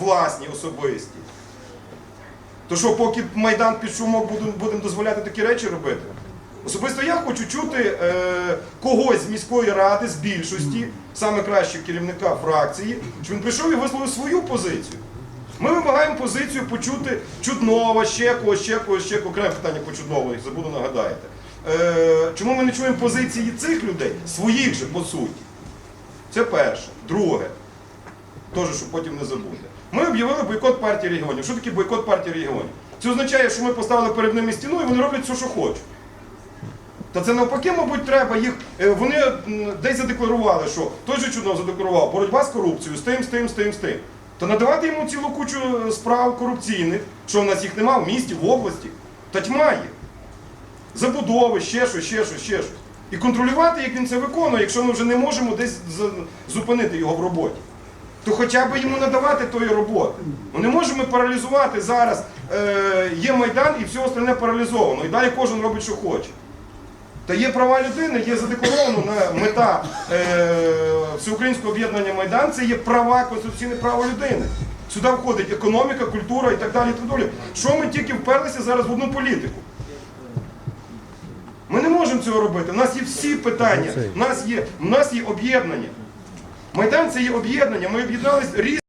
власні особисті. То що, поки Майдан під шумок будемо будем дозволяти такі речі робити? Особисто я хочу чути е, когось з міської ради, з більшості, саме кращого керівника фракції, щоб він прийшов і висловив свою позицію. Ми вимагаємо позицію почути Чуднова, ще когось, ще когось, ще когось. окреме питання по Чуднову, їх забуду нагадаєте. Е, чому ми не чуємо позиції цих людей, своїх же по суті? Це перше. Друге, теж, щоб потім не забути. Ми об'явили бойкот партії регіонів. Що таке бойкот партії регіонів? Це означає, що ми поставили перед ними стіну і вони роблять все, що хочуть. Та це навпаки, мабуть, треба їх. е, Вони десь задекларували, що той же чудно задекларував боротьба з корупцією, з тим, з тим, з тим, з тим. То надавати йому цілу кучу е, справ корупційних, що в нас їх нема в місті, в області. Та тьма є. Забудови, ще щось, ще щось, ще щось. І контролювати, як він це виконує, якщо ми вже не можемо десь зупинити його в роботі. То хоча б йому надавати тої роботи. Ми не можемо паралізувати зараз. Е, є Майдан і все остальне паралізовано. І далі кожен робить, що хоче. Та є права людини, є задекларовано на мета е, Всеукраїнського об'єднання Майдан, це є права, конституційне право людини. Сюди входить економіка, культура і так далі. І так далі. Що ми тільки вперлися зараз в одну політику? Ми не можемо цього робити. У нас є всі питання, у нас є, у нас є об'єднання. Майдан це є об'єднання. Ми об'єдналися різ.